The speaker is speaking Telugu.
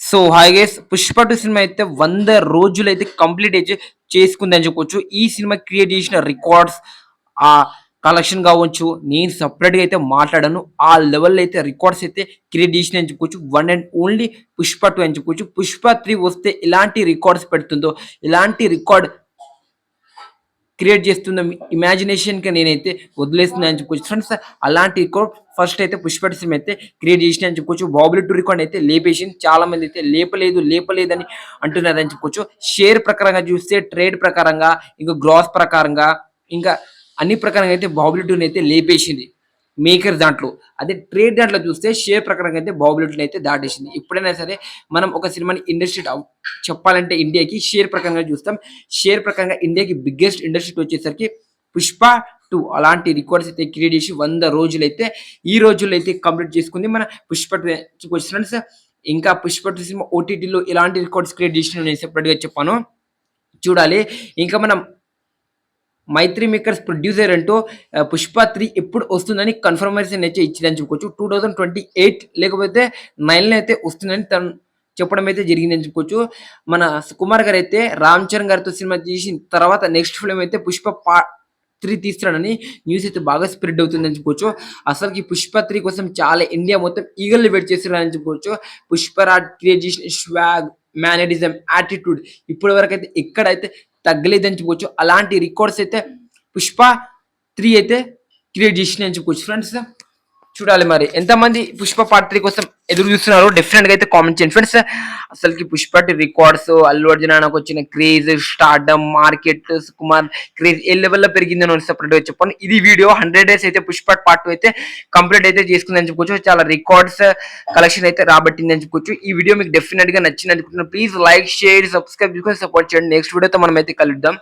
So hi guys Pushpa two cinema అయితే వంద రోజులు అయితే కంప్లీట్ అయితే చేసుకుంది అని చెప్పొచ్చు. ఈ సినిమా క్రియేట్ చేసిన రికార్డ్స్ ఆ కలెక్షన్ కావచ్చు నేను సపరేట్గా అయితే మాట్లాడాను. ఆ లెవెల్లో అయితే రికార్డ్స్ అయితే క్రియేట్ చేసిన అని చెప్పుకోవచ్చు one and only Pushpa two అని చెప్పుకోవచ్చు పుష్ప త్రీ వస్తే ఎలాంటి రికార్డ్స్ పెడుతుందో ఎలాంటి రికార్డ్ క్రియేట్ చేస్తున్న ఇమాజినేషన్కి నేనైతే వదిలేస్తున్నాను అని చెప్పుకోవచ్చు ఫ్రెండ్స్ అలాంటి రికార్డ్ ఫస్ట్ అయితే పుష్పటి సినిమా అయితే క్రియేట్ చేసిన అని చెప్పుకోవచ్చు బాబులీ టూ రికార్డ్ అయితే లేపేసింది చాలా మంది అయితే లేపలేదు లేపలేదని అంటున్నారు అని చెప్పుకోవచ్చు షేర్ ప్రకారంగా చూస్తే ట్రేడ్ ప్రకారంగా ఇంకా గ్లాస్ ప్రకారంగా ఇంకా అన్ని ప్రకారంగా అయితే బాబులీ టూని అయితే లేపేసింది. మేకర్ దాంట్లో. అదే ట్రేడ్ దాంట్లో చూస్తే షేర్ ప్రకారంగా అయితే బాబులెట్ని అయితే దాటేసింది. ఎప్పుడైనా సరే మనం ఒక సినిమాని ఇండస్ట్రీ చెప్పాలంటే ఇండియాకి షేర్ ప్రకారంగా చూస్తాం. షేర్ ప్రకారంగా ఇండియాకి బిగ్గెస్ట్ ఇండస్ట్రీ వచ్చేసరికి పుష్ప టూ అలాంటి రికార్డ్స్ అయితే క్రియేట్ చేసి వంద రోజులు అయితే ఈ రోజుల్లో అయితే కంప్లీట్ చేసుకుంది మన పుష్ప టూ ఫ్రెండ్స్ ఇంకా పుష్ప టూ సినిమా ఓటీటీలో ఎలాంటి రికార్డ్స్ క్రియేట్ చేసిన నేను సెపరేట్గా చెప్పాను. చూడాలి. ఇంకా మనం మైత్రి మేకర్స్ ప్రొడ్యూసర్ అంటూ పుష్ప త్రీ ఎప్పుడు వస్తుందని కన్ఫర్మేషన్ అయితే ఇచ్చిందని చెప్పుకోవచ్చు. టూ థౌజండ్ ట్వంటీ ఎయిట్ లేకపోతే నైన్లో అయితే వస్తుందని తను చెప్పడం అయితే జరిగిందని చెప్పుకోవచ్చు. మన సుకుమార్ గారు అయితే రామ్ చరణ్ గారితో సినిమా తీసిన తర్వాత నెక్స్ట్ ఫిల్మ్ అయితే పుష్ప పా త్రీ తీస్తున్నాడని న్యూస్ అయితే బాగా స్ప్రెడ్ అవుతుందని చెప్పుకోవచ్చు. అసలుకి పుష్ప త్రీ కోసం చాలా ఇండియా మొత్తం ఈగల్ని వెయిట్ చేస్తున్నారని చెప్పుకోవచ్చు. పుష్పరాజ్ క్రియేట్ చేసిన స్వాగ్ మేనరిజం యాటిట్యూడ్ ఇప్పటి వరకు అయితే ఎక్కడైతే తగ్గలేదని చెప్పుకోవచ్చు అలాంటి రికార్డ్స్ అయితే పుష్ప త్రీ అయితే క్రియేట్ చేసిన చెప్పుకోవచ్చు ఫ్రెండ్స్ చూడాలి మరి. ఎంతమంది పుష్ప పార్ట్ త్రీ కోసం ఎదురు చూస్తున్నారు డెఫినెట్గా అయితే కామెంట్ చేయండి. ఫ్రెండ్స్ అసలుకి పుష్ప రికార్డ్స్ అల్లు అర్జున్ నాకు వచ్చిన craze stardom market Kumar craze ఏ లెవెల్లో పెరిగిందని సెపరేట్గా చెప్పండి ఇది వీడియో హండ్రెడ్ డేస్ అయితే పుష్ప పార్ట్ టూ అయితే కంప్లీట్ అయితే చేసుకుందని చెప్పుకోవచ్చు. చాలా రికార్డ్స్ కలెక్షన్ అయితే రాబట్టింది అని చెప్పుకోవచ్చు. ఈ వీడియో మీకు డెఫినెట్గా నచ్చింది అనుకుంటున్నాను. ప్లీజ్ లైక్ షేర్ సబ్స్క్రైబ్ చేసుకొని సపోర్ట్ చేయండి. నెక్స్ట్ వీడియోతో మనం అయితే కలుద్దాం.